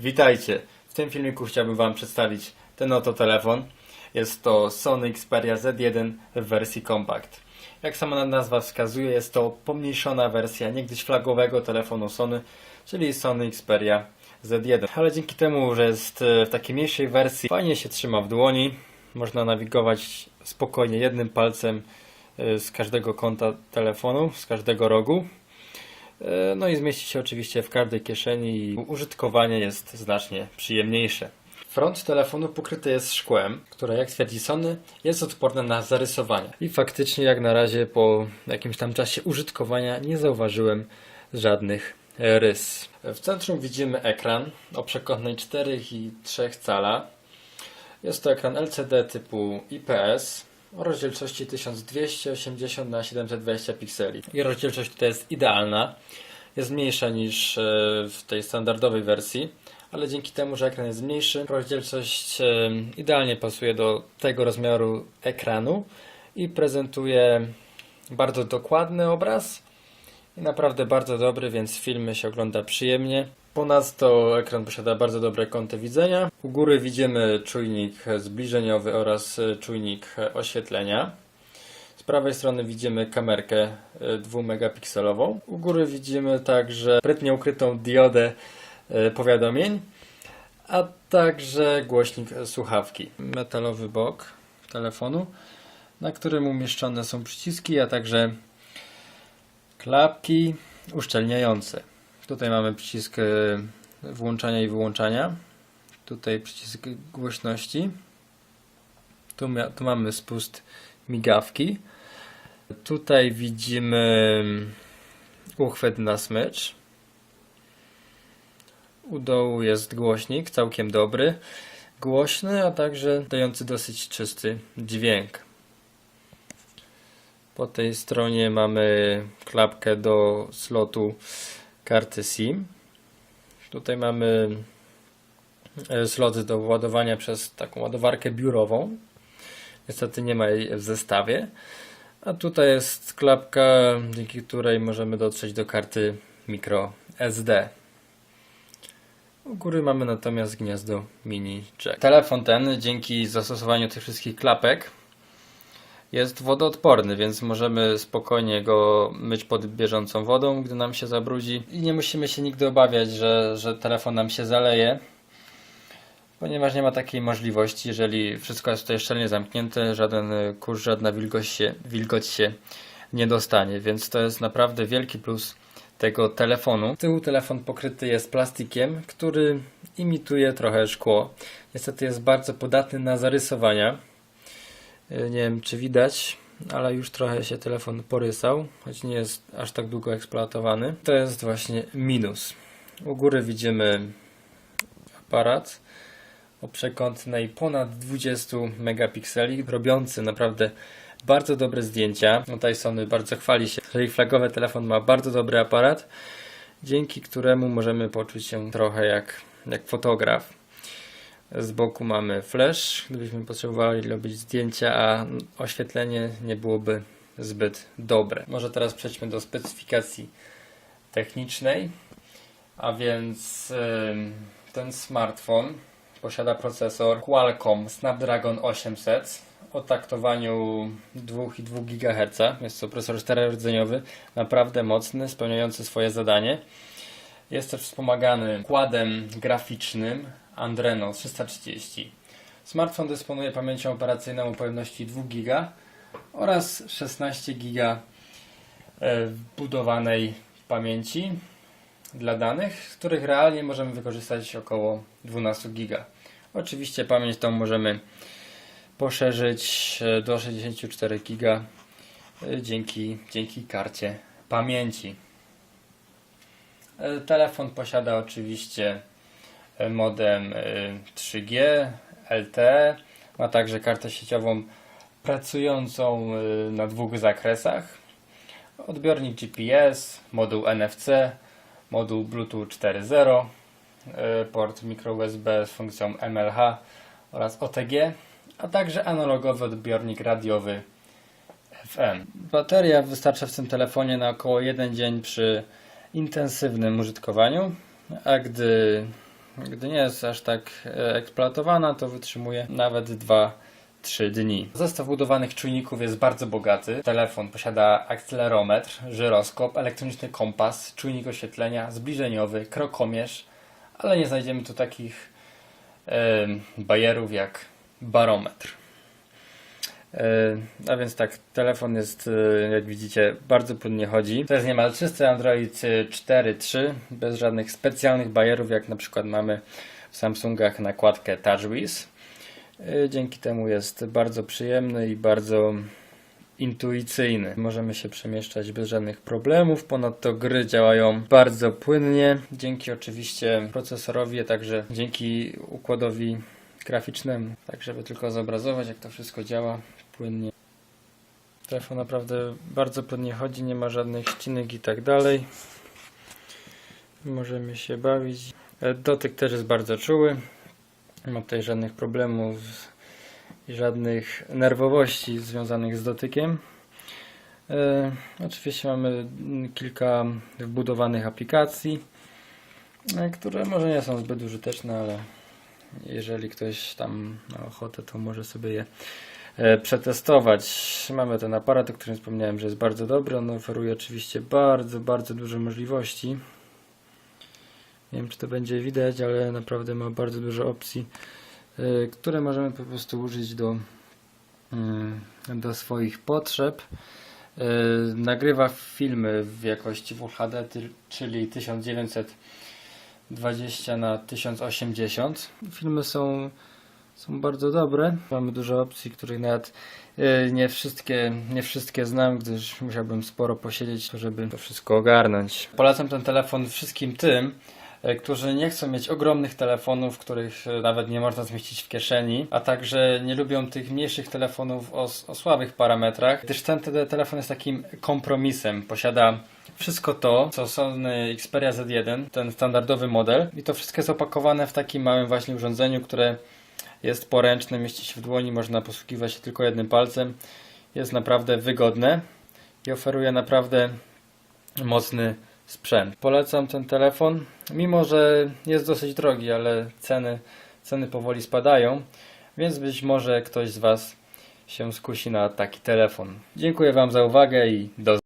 Witajcie! W tym filmiku chciałbym Wam przedstawić ten oto telefon. Jest to Sony Xperia Z1 w wersji Compact. Jak sama nazwa wskazuje, jest to pomniejszona wersja niegdyś flagowego telefonu Sony, czyli Sony Xperia Z1. Ale dzięki temu, że jest e, w takiej mniejszej wersji, fajnie się trzyma w dłoni. Można nawigować spokojnie jednym palcem e, z każdego kąta telefonu, z każdego rogu. E, No i zmieści się oczywiście w każdej kieszeni i użytkowanie jest znacznie przyjemniejsze. Front telefonu pokryty jest szkłem, które jak twierdzi Sony jest odporne na zarysowania. I faktycznie jak na razie po jakimś tam czasie użytkowania nie zauważyłem żadnych rys. W centrum widzimy ekran o przekątnej 4,3 cala. Jest to ekran LCD typu IPS o rozdzielczości 1280 na 720 pikseli. I rozdzielczość tutaj jest idealna. Jest mniejsza niż e, w tej standardowej wersji, ale dzięki temu, że ekran jest mniejszy, rozdzielczość e, idealnie pasuje do tego rozmiaru ekranu i prezentuje bardzo dokładny obraz i naprawdę bardzo dobry, więc filmy się ogląda przyjemnie. Ponadto ekran posiada bardzo dobre kąty widzenia. U góry widzimy czujnik zbliżeniowy oraz czujnik oświetlenia. Z prawej strony widzimy kamerkę e, 2-megapikselową. U góry widzimy także sprytnie ukrytą diodę e, powiadomień, a także głośnik słuchawki. Metalowy bok telefonu, na którym umieszczone są przyciski, a także klapki uszczelniające. Tutaj mamy przycisk e, włączania i wyłączania. Tutaj przycisk głośności. Tu, tu mamy spust migawki. Tutaj widzimy uchwyt na smycz. U dołu jest głośnik, całkiem dobry, głośny, a także dający dosyć czysty dźwięk. Po tej stronie mamy klapkę do slotu karty SIM. Tutaj mamy e, slot do ładowania przez taką ładowarkę biurową. Niestety nie ma jej w zestawie. A tutaj jest klapka, dzięki której możemy dotrzeć do karty micro SD. U góry mamy natomiast gniazdo mini jack. Telefon ten, dzięki zastosowaniu tych wszystkich klapek, jest wodoodporny, więc możemy spokojnie go myć pod bieżącą wodą, gdy nam się zabrudzi. I nie musimy się nigdy obawiać, że, że telefon nam się zaleje, ponieważ nie ma takiej możliwości, jeżeli wszystko jest tutaj szczelnie zamknięte, żaden y, kurz, żadna wilgoć się, wilgoć się nie dostanie, więc to jest naprawdę wielki plus tego telefonu. Z tyłu telefon pokryty jest plastikiem, który imituje trochę szkło. Niestety jest bardzo podatny na zarysowania. Y, Nie wiem, czy widać, ale już trochę się telefon porysał, choć nie jest aż tak długo eksploatowany. To jest właśnie minus. U góry widzimy aparat o przekątnej ponad 20 megapikseli, robiący naprawdę bardzo dobre zdjęcia. No bardzo chwali się, że ich flagowy telefon ma bardzo dobry aparat, dzięki któremu możemy poczuć się trochę jak, jak fotograf. Z boku mamy flash, gdybyśmy potrzebowali robić zdjęcia, a oświetlenie nie byłoby zbyt dobre. Może teraz przejdźmy do specyfikacji technicznej. A więc ten smartfon posiada procesor Qualcomm Snapdragon 800 o taktowaniu 2,2 GHz. Jest to procesor czterorodzeniowy, naprawdę mocny, spełniający swoje zadanie. Jest też wspomagany układem graficznym Adreno 330. Smartfon dysponuje pamięcią operacyjną o pojemności 2 GB oraz 16 GB e, wbudowanej pamięci dla danych, z których realnie możemy wykorzystać około 12 GB. Oczywiście pamięć tą możemy poszerzyć e, do 64 GB e, dzięki, dzięki karcie pamięci. Telefon posiada oczywiście modem e, 3G, LTE, ma także kartę sieciową pracującą e, na dwóch zakresach. Odbiornik GPS, moduł NFC, moduł Bluetooth 4.0, e, port micro USB z funkcją MLH oraz OTG, a także analogowy odbiornik radiowy FM. Bateria wystarcza w tym telefonie na około 1 dzień przy intensywnym użytkowaniu, a gdy gdy nie jest aż tak e, eksploatowana, to wytrzymuje nawet 2-3 dni. Zestaw budowanych czujników jest bardzo bogaty. Telefon posiada akcelerometr, żyroskop, elektroniczny kompas, czujnik oświetlenia, zbliżeniowy, krokomierz, ale nie znajdziemy tu takich e, bajerów jak barometr. E, A więc tak, telefon jest, e, jak widzicie, bardzo płynnie chodzi. To jest niemal czysty Android 4.3, bez żadnych specjalnych bajerów, jak na przykład mamy w Samsungach nakładkę TouchWiz. E, Dzięki temu jest bardzo przyjemny i bardzo intuicyjny. Możemy się przemieszczać bez żadnych problemów. Ponadto gry działają bardzo płynnie, dzięki oczywiście procesorowi, a także dzięki układowi graficznemu. Tak, żeby tylko zobrazować, jak to wszystko działa płynnie. Telefon naprawdę bardzo płynnie chodzi, nie ma żadnych ścinek i tak dalej. Możemy się bawić. E, Dotyk też jest bardzo czuły. Nie ma tutaj żadnych problemów i żadnych nerwowości związanych z dotykiem. E, oczywiście mamy kilka wbudowanych aplikacji, e, które może nie są zbyt użyteczne, ale jeżeli ktoś tam ma ochotę, to może sobie je przetestować. Mamy ten aparat, o którym wspomniałem, że jest bardzo dobry. On oferuje oczywiście bardzo, bardzo duże możliwości. Nie wiem, czy to będzie widać, ale naprawdę ma bardzo dużo opcji, e, które możemy po prostu użyć do, mm, do swoich potrzeb. E, Nagrywa filmy w jakości Full HD, czyli 1920 na 1080. Filmy są, są bardzo dobre. Mamy dużo opcji, których nawet e, nie wszystkie, nie wszystkie znam, gdyż musiałbym sporo posiedzieć, żeby to wszystko ogarnąć. Polecam ten telefon wszystkim tym, e, którzy nie chcą mieć ogromnych telefonów, których e, nawet nie można zmieścić w kieszeni, a także nie lubią tych mniejszych telefonów o, o słabych parametrach, gdyż ten te- telefon jest takim kompromisem. Posiada wszystko to, co Sony Xperia Z1, ten standardowy model i to wszystko jest opakowane w takim małym właśnie urządzeniu, które jest poręczne, mieści się w dłoni, można posługiwać się tylko jednym palcem. Jest naprawdę wygodne i oferuje naprawdę mocny sprzęt. Polecam ten telefon, mimo że jest dosyć drogi, ale ceny, ceny powoli spadają, więc być może ktoś z Was się skusi na taki telefon. Dziękuję Wam za uwagę i do